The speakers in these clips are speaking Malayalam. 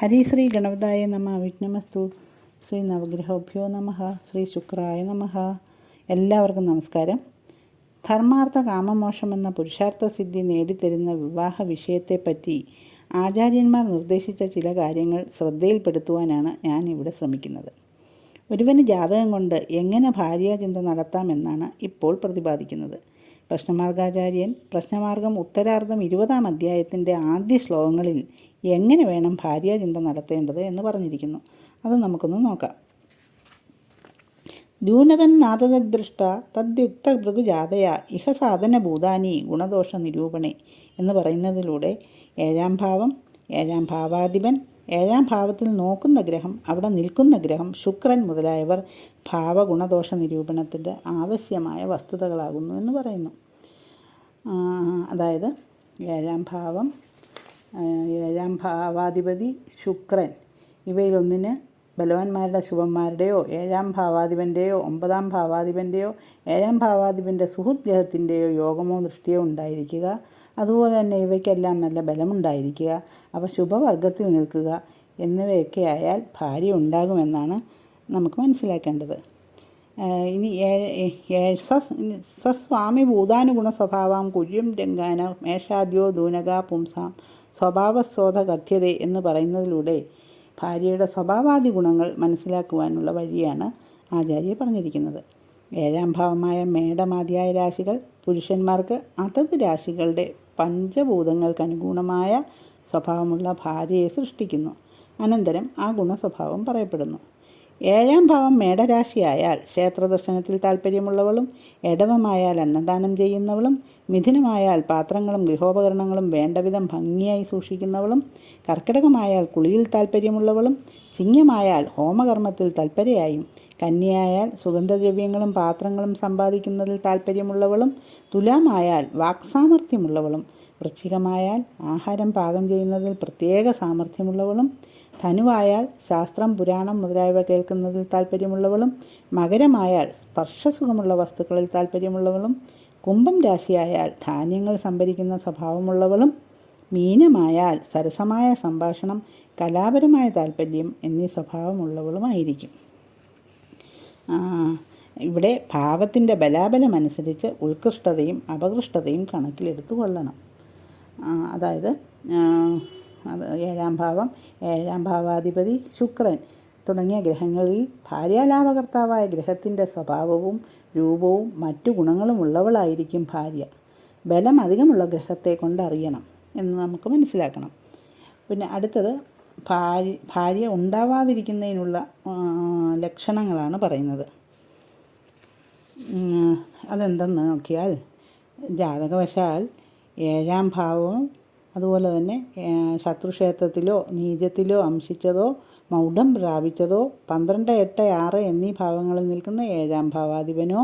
ഹരിശ്രീ ഗണപതായ നമ വിഘ്നമസ്തു. ശ്രീ നവഗ്രഹോഭ്യോ നമ ശ്രീ ശുക്രായ നമ. എല്ലാവർക്കും നമസ്കാരം. ധർമാർത്ഥ കാമമോഷം എന്ന പുരുഷാർത്ഥ സിദ്ധി നേടിത്തരുന്ന വിവാഹ വിഷയത്തെപ്പറ്റി ആചാര്യന്മാർ നിർദ്ദേശിച്ച ചില കാര്യങ്ങൾ ശ്രദ്ധയിൽപ്പെടുത്തുവാനാണ് ഞാൻ ഇവിടെ ശ്രമിക്കുന്നത്. ഒരുവന് ജാതകം കൊണ്ട് എങ്ങനെ ഭാര്യാചിന്ത നടത്താമെന്നാണ് ഇപ്പോൾ പ്രതിപാദിക്കുന്നത്. പ്രശ്നമാർഗാചാര്യൻ പ്രശ്നമാർഗം ഉത്തരാർദ്ധം ഇരുപതാം അധ്യായത്തിന്റെ ആദ്യ ശ്ലോകങ്ങളിൽ എങ്ങനെ വേണം ഭാര്യാചിന്ത നടത്തേണ്ടത് എന്ന് പറഞ്ഞിരിക്കുന്നു. അത് നമുക്കൊന്ന് നോക്കാം. ന്യൂനതൻ നാദതദൃഷ്ട തദ്യുക്ത ഭൃഗുജാതയ ഇഹ സാധന ഭൂതാനി ഗുണദോഷ നിരൂപണേ എന്ന് പറയുന്നതിലൂടെ ഏഴാം ഭാവം ഏഴാം ഭാവാധിപൻ ഏഴാം ഭാവത്തിൽ നോക്കുന്ന ഗ്രഹം അവിടെ നിൽക്കുന്ന ഗ്രഹം ശുക്രൻ മുതലായവർ ഭാവഗുണദോഷ നിരൂപണത്തിന്റെ ആവശ്യമായ വസ്തുതകളാകുന്നു എന്ന് പറയുന്നു. അതായത് ഏഴാം ഭാവം ഏഴാം ഭാവാധിപതി ശുക്രൻ. ഇവയിലൊന്നിന് ബലവാന്മാരുടെ ശുഭന്മാരുടെയോ ഏഴാം ഭാവാധിപന്റെയോ ഒമ്പതാം ഭാവാധിപന്റെയോ ഏഴാം ഭാവാധിപന്റെ സുഹൃത് ഗ്രഹത്തിന്റെയോ യോഗമോ ദൃഷ്ടിയോ ഉണ്ടായിരിക്കുക. അതുപോലെ തന്നെ ഇവയ്ക്കെല്ലാം നല്ല ബലമുണ്ടായിരിക്കുക. അവ ശുഭവർഗത്തിൽ നിൽക്കുക. എന്നിവയൊക്കെ ആയാൽ ഭാര്യ ഉണ്ടാകുമെന്നാണ് നമുക്ക് മനസ്സിലാക്കേണ്ടത്. ഇനി സ്വസ്വാമി ഭൂതാനുഗുണ സ്വഭാവം കുര്യം രംഗാന മേഷാദ്യോ ദൂനക പുംസാം സ്വഭാവസ്വോധ കഥ്യത എന്ന് പറയുന്നതിലൂടെ ഭാര്യയുടെ സ്വഭാവാദി ഗുണങ്ങൾ മനസ്സിലാക്കുവാനുള്ള വഴിയാണ് ആചാര്യ പറഞ്ഞിരിക്കുന്നത്. ഏഴാം ഭാവമായ മേടമാതിയായ രാശികൾ പുരുഷന്മാർക്ക് അതത് രാശികളുടെ പഞ്ചഭൂതങ്ങൾക്ക് അനുഗുണമായ സ്വഭാവമുള്ള ഭാര്യയെ സൃഷ്ടിക്കുന്നു. അനന്തരം ആ ഗുണസ്വഭാവം പറയപ്പെടുന്നു. ഏഴാം ഭാവം മേടരാശിയായാൽ ക്ഷേത്രദർശനത്തിൽ താല്പര്യമുള്ളവളും എടവമായാൽ അന്നദാനം ചെയ്യുന്നവളും മിഥുനമായാൽ പാത്രങ്ങളും ഗൃഹോപകരണങ്ങളും വേണ്ടവിധം ഭംഗിയായി സൂക്ഷിക്കുന്നവളും കർക്കിടകമായാൽ കുളിയിൽ താല്പര്യമുള്ളവളും ചിങ്ങമായാൽ ഹോമകർമ്മത്തിൽ തൽപരയായും കന്യയായാൽ സുഗന്ധദ്രവ്യങ്ങളും പാത്രങ്ങളും സമ്പാദിക്കുന്നതിൽ താല്പര്യമുള്ളവളും തുലാമായാൽ വാക്സാമർഥ്യമുള്ളവളും വൃശ്ചികമായാൽ ആഹാരം പാകം ചെയ്യുന്നതിൽ പ്രത്യേക സാമർഥ്യമുള്ളവളും ധനുവായാൽ ശാസ്ത്രം പുരാണം മുതലായവ കേൾക്കുന്നതിൽ താല്പര്യമുള്ളവളും മകരമായാൽ സ്പർശസുഖമുള്ള വസ്തുക്കളിൽ താല്പര്യമുള്ളവളും കുംഭം രാശിയായാൽ ധാന്യങ്ങൾ സംഭരിക്കുന്ന സ്വഭാവമുള്ളവളും മീനമായാൽ സരസമായ സംഭാഷണം കലാപരമായ താല്പര്യം എന്നീ സ്വഭാവമുള്ളവളുമായിരിക്കും. ഇവിടെ ഭാവത്തിന്റെ ബലാബലമനുസരിച്ച് ഉത്കൃഷ്ടതയും അപകൃഷ്ടതയും കണക്കിലെടുത്തു കൊള്ളണം അതായത് അത് ഏഴാം ഭാവം ഏഴാം ഭാവാധിപതി ശുക്രൻ തുടങ്ങിയ ഗ്രഹങ്ങളിൽ ഭാര്യാലാഭകർത്താവായ ഗ്രഹത്തിന്റെ സ്വഭാവവും രൂപവും മറ്റു ഗുണങ്ങളും ഉള്ളവളായിരിക്കും ഭാര്യ. ബലം അധികമുള്ള ഗ്രഹത്തെ കൊണ്ടറിയണം എന്ന് നമുക്ക് മനസ്സിലാക്കണം. പിന്നെ അടുത്തത് ഭാര്യ ഭാര്യ ഉണ്ടാവാതിരിക്കുന്നതിനുള്ള ലക്ഷണങ്ങളാണ് പറയുന്നത്. അതെന്തെന്ന് നോക്കിയാൽ ജാതകവശാൽ ഏഴാം ഭാവവും അതുപോലെ തന്നെ ശത്രുക്ഷേത്രത്തിലോ നീചത്തിലോ അംശിച്ചതോ മൗഢം പ്രാപിച്ചതോ പന്ത്രണ്ട് എട്ട് ആറ് എന്നീ ഭാവങ്ങളിൽ നിൽക്കുന്ന ഏഴാം ഭാവാധിപനോ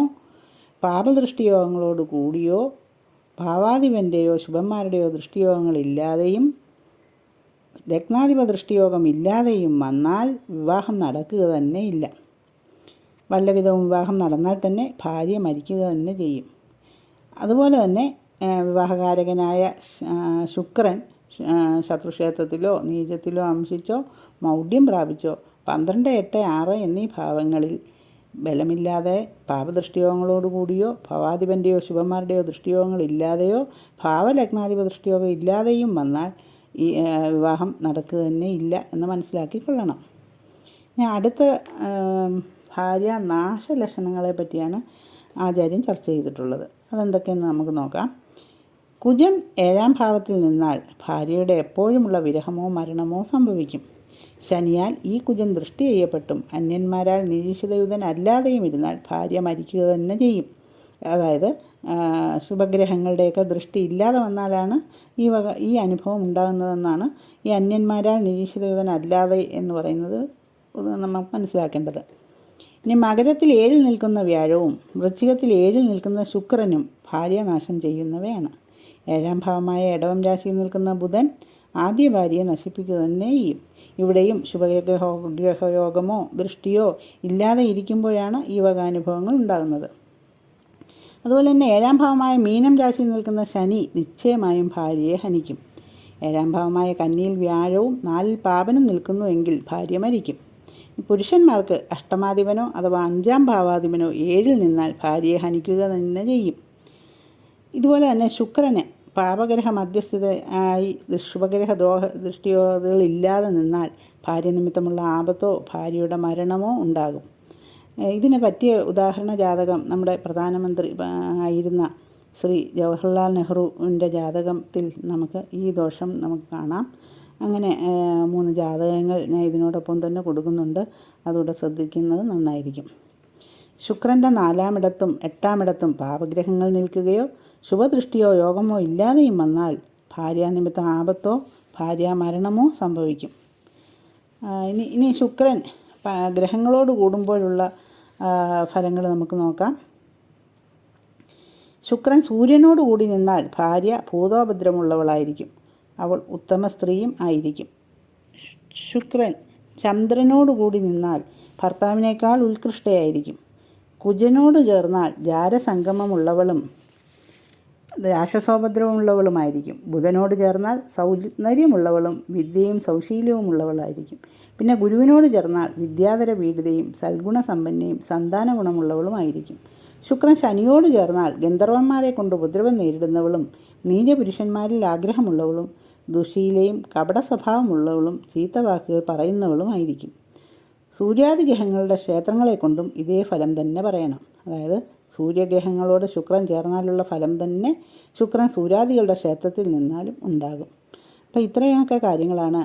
പാപദൃഷ്ടിയോഗങ്ങളോട് കൂടിയോ ഭാവാധിപന്റെയോ ശുഭന്മാരുടെയോ ദൃഷ്ടിയോഗങ്ങളില്ലാതെയും രത്നാധിപ ദൃഷ്ടിയോഗം ഇല്ലാതെയും വന്നാൽ വിവാഹം നടക്കുക തന്നെ ഇല്ല. വല്ലവിധവും വിവാഹം നടന്നാൽ തന്നെ ഭാര്യ മരിക്കുക തന്നെ ചെയ്യും. അതുപോലെ തന്നെ വിവാഹകാരകനായ ശുക്രൻ ശത്രുക്ഷേത്രത്തിലോ നീചത്തിലോ അംശിച്ചോ മൗഢ്യം പ്രാപിച്ചോ പന്ത്രണ്ട് എട്ട് ആറ് എന്നീ ഭാവങ്ങളിൽ ബലമില്ലാതെ പാപദൃഷ്ടിയോഗങ്ങളോടുകൂടിയോ ഭവാധിപന്റെയോ ശുഭന്മാരുടെയോ ദൃഷ്ടിയോഗങ്ങളില്ലാതെയോ ഭാവലഗ്നാധിപ ദൃഷ്ടിയോഗം ഇല്ലാതെയും വന്നാൽ ഈ വിവാഹം നടക്കുക തന്നെ ഇല്ല എന്ന് മനസ്സിലാക്കിക്കൊള്ളണം. ഞാൻ അടുത്ത ഭാര്യ നാശലക്ഷണങ്ങളെ പറ്റിയാണ് ആചാര്യൻ ചർച്ച ചെയ്തിട്ടുള്ളത്. അതെന്തൊക്കെയെന്ന് നമുക്ക് നോക്കാം. കുജം ഏഴാം ഭാവത്തിൽ നിന്നാൽ ഭാര്യയുടെ എപ്പോഴുമുള്ള വിരഹമോ മരണമോ സംഭവിക്കും. ശനിയാൽ ഈ കുജൻ ദൃഷ്ടി ചെയ്യപ്പെട്ടും അന്യന്മാരാൽ നിരീക്ഷിതയുതൻ അല്ലാതെയും ഇരുന്നാൽ ഭാര്യ മരിക്കുക തന്നെ ചെയ്യും. അതായത് ശുഭഗ്രഹങ്ങളുടെയൊക്കെ ദൃഷ്ടി ഇല്ലാതെ വന്നാലാണ് ഈ വക ഈ അനുഭവം ഉണ്ടാകുന്നതെന്നാണ് ഈ അന്യന്മാരാൽ നിരീക്ഷിതയുതൻ അല്ലാതെ എന്ന് പറയുന്നത് നമുക്ക് മനസ്സിലാക്കേണ്ടത്. ഇനി മകരത്തിൽ ഏഴിൽ നിൽക്കുന്ന വ്യാഴവും വൃശ്ചികത്തിൽ ഏഴിൽ നിൽക്കുന്ന ശുക്രനും ഭാര്യനാശം ചെയ്യുന്നവയാണ്. ഏഴാം ഭാവമായ ഇടവം രാശിയിൽ നിൽക്കുന്ന ബുധൻ ആദ്യ ഭാര്യയെ നശിപ്പിക്കുക തന്നെ ചെയ്യും. ഇവിടെയും ശുഭഗ്രഹോ ഗ്രഹയോഗമോ ദൃഷ്ടിയോ ഇല്ലാതെ ഇരിക്കുമ്പോഴാണ് ഈ വക അനുഭവങ്ങൾ ഉണ്ടാകുന്നത്. അതുപോലെ തന്നെ ഏഴാം ഭാവമായ മീനം രാശിയിൽ നിൽക്കുന്ന ശനി നിശ്ചയമായും ഭാര്യയെ ഹനിക്കും. ഏഴാം ഭാവമായ കന്നിയിൽ വ്യാഴവും നാലിൽ പാപനും നിൽക്കുന്നുവെങ്കിൽ ഭാര്യ മരിക്കും. പുരുഷന്മാർക്ക് അഷ്ടമാധിപനോ അഥവാ അഞ്ചാം ഭാവാധിപനോ ഏഴിൽ നിന്നാൽ ഭാര്യയെ ഹനിക്കുക തന്നെ ചെയ്യും. ഇതുപോലെ തന്നെ ശുക്രന് പാപഗ്രഹ മധ്യസ്ഥിത ആയി ശുഭഗ്രഹ ദ്രോഹ ദൃഷ്ടിയോകളില്ലാതെ നിന്നാൽ ഭാര്യ നിമിത്തമുള്ള ആപത്തോ ഭാര്യയുടെ മരണമോ ഉണ്ടാകും. ഇതിന് പറ്റിയ ഉദാഹരണ ജാതകം നമ്മുടെ പ്രധാനമന്ത്രി ആയിരുന്ന ശ്രീ ജവഹർലാൽ നെഹ്റുവിന്റെ ജാതകത്തിൽ നമുക്ക് ഈ ദോഷം നമുക്ക് കാണാം. അങ്ങനെ മൂന്ന് ജാതകങ്ങൾ ഞാൻ ഇതിനോടൊപ്പം തന്നെ കൊടുക്കുന്നുണ്ട്. അതുകൂടെ ശ്രദ്ധിക്കുന്നത് നന്നായിരിക്കും. ശുക്രന്റെ നാലാമിടത്തും എട്ടാമിടത്തും പാപഗ്രഹങ്ങൾ നിൽക്കുകയോ ശുഭദൃഷ്ടിയോ യോഗമോ ഇല്ലാതെയും വന്നാൽ ഭാര്യാനിമിത്തം ആപത്തോ ഭാര്യാമരണമോ സംഭവിക്കും. ഇനി ഇനി ശുക്രൻ ഗ്രഹങ്ങളോട് കൂടുമ്പോഴുള്ള ഫലങ്ങൾ നമുക്ക് നോക്കാം. ശുക്രൻ സൂര്യനോട് കൂടി നിന്നാൽ ഭാര്യ ഭൂതോഭദ്രമുള്ളവളായിരിക്കും അവൾ ഉത്തമ സ്ത്രീയും ആയിരിക്കും. ശുക്രൻ ചന്ദ്രനോട് കൂടി നിന്നാൽ ഭർത്താവിനേക്കാൾ ഉത്കൃഷ്ടയായിരിക്കും. കുജനോട് ചേർന്നാൽ ജാരസംഗമമുള്ളവളും രാക്ഷസോപദ്രവമുള്ളവളുമായിരിക്കും. ബുധനോട് ചേർന്നാൽ സൗന്ദര്യമുള്ളവളും വിദ്യയും സൗശീലവുമുള്ളവളായിരിക്കും പിന്നെ ഗുരുവിനോട് ചേർന്നാൽ വിദ്യാധര പീഡിതയും സൽഗുണസമ്പന്നയും സന്താന ഗുണമുള്ളവളുമായിരിക്കും ശുക്രൻ ശനിയോട് ചേർന്നാൽ ഗന്ധർവന്മാരെ കൊണ്ട് ഉപദ്രവം നേരിടുന്നവളും നീചപുരുഷന്മാരിൽ ആഗ്രഹമുള്ളവളും ദുശീലയും കപട സ്വഭാവമുള്ളവളും ചീത്തവാക്കുകൾ പറയുന്നവളുമായിരിക്കും. സൂര്യാദി ഗ്രഹങ്ങളുടെ ക്ഷേത്രങ്ങളെ കൊണ്ടും ഇതേ ഫലം തന്നെ പറയണം. അതായത് സൂര്യഗ്രഹങ്ങളോട് ശുക്രൻ ചേർന്നാലുള്ള ഫലം തന്നെ ശുക്രൻ സൂര്യാദികളുടെ ക്ഷേത്രത്തിൽ നിന്നാലും ഉണ്ടാകും. അപ്പോൾ ഇത്രയൊക്കെ കാര്യങ്ങളാണ്